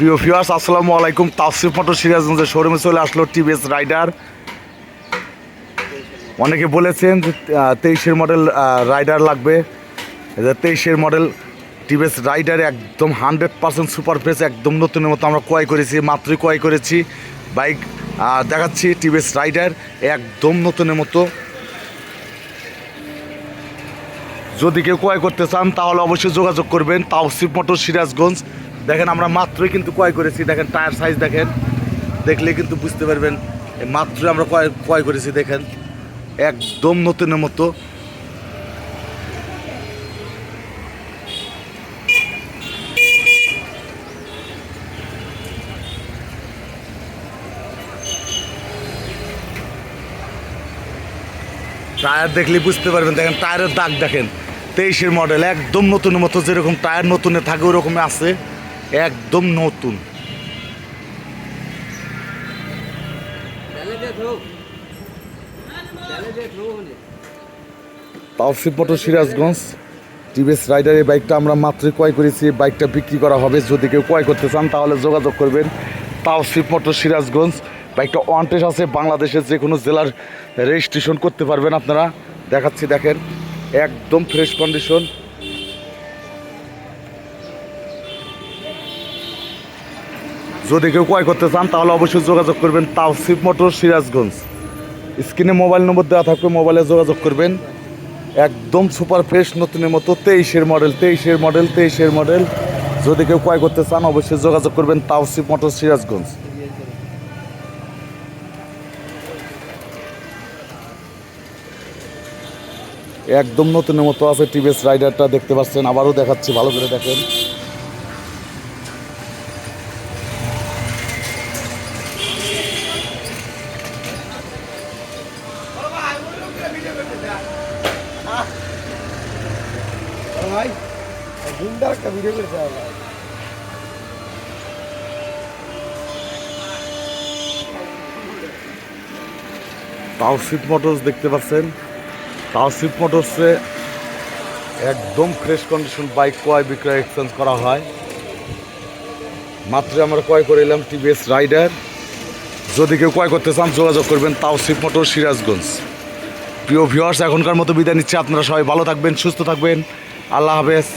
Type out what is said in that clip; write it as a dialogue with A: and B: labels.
A: প্রিয় ভিউয়ার্স আসসালামু আলাইকুম। তাসিফ মোটর সিরাজগঞ্জের শোরুমে চলে আসলো টিভিএস রাইডার অনেকে বলেছেন যে তেইশের মডেল রাইডার লাগবে। তেইশের মডেল টিভিএস রাইডার একদম হান্ড্রেড পার্সেন্ট সুপার একদম নতুনের মতো আমরা ক্রয় করেছি, মাত্রই ক্রয় করেছি। বাইক দেখাচ্ছি টিভিএস রাইডার একদম নতুনের মতো। যদি কেউ ক্রয় করতে চান, তাহলে অবশ্যই যোগাযোগ করবেন তাওসিফ মোটর সিরাজগঞ্জ দেখেন আমরা মাত্রই কিন্তু ক্রয় করেছি, দেখেন টায়ার সাইজ দেখেন। দেখলে কিন্তু বুঝতে পারবেন এই মাত্রই আমরা ক্রয় ক্রয় করেছি, দেখেন। একদম নতুনের মতো। টায়ার দেখলে বুঝতে পারবেন, দেখেন টায়ারের দাগ দেখেন। তেইশের মডেল একদম নতুনের মতো, যেরকম টায়ার নতুনে থাকে ওরকম আছে। একদম নতুন। তাওফিক পটো সিরাজগঞ্জ, টিভিএস রাইডার এই বাইকটা আমরা মাত্রই ক্রয় করেছি। এই বাইকটা বিক্রি করা হবে। যদি কেউ ক্রয় করতে চান, তাহলে যোগাযোগ করবেন। তাওসিফ মোটর সিরাজগঞ্জ, বাইকটা ওয়ান্টেজ আছে। বাংলাদেশের যে কোনো জেলার রেজিস্ট্রেশন করতে পারবেন আপনারা। দেখাচ্ছি, দেখেন, একদম ফ্রেশ কন্ডিশন যদি কেউ ক্রয় করতে চান, তাহলে অবশ্যই যোগাযোগ করবেন তাওসিফ মোটর সিরাজগঞ্জ। স্ক্রিনে মোবাইল নম্বর দেওয়া থাকবে, মোবাইলে যোগাযোগ করবেন। একদম সুপার ফ্রেশ নতুনের মতো তেইশের মডেল তেইশের মডেল তেইশের মডেল। যদি কেউ ক্রয় করতে চান, অবশ্যই যোগাযোগ করবেন তাওসিফ মোটর সিরাজগঞ্জ। একদম নতুনের মতো আছে টিভিএস রাইডারটা, দেখতে পাচ্ছেন? আবারও দেখাচ্ছি, ভালো করে দেখেন।
B: ভাই গুন্ডার একটা ভিডিও করেছে
A: ভাই মোটরস দেখতে পাচ্ছেন। টাউনশিপ মোটরসে একদম ফ্রেশ কন্ডিশন বাইক ক্রয় বিক্রয় এক্সচেঞ্জ করা হয়। মাত্র আমরা ক্রয় করে এলাম টিভিএস রাইডার যদি কেউ ক্রয় করতে চান, যোগাযোগ করবেন তাওসিফ মোটর সিরাজগঞ্জ। প্রিয় ভিউয়ার্স এখনকার মতো বিদায় নিচ্ছে। আপনারা সবাই ভালো থাকবেন, সুস্থ থাকবেন। আল্লাহ হাফেজ।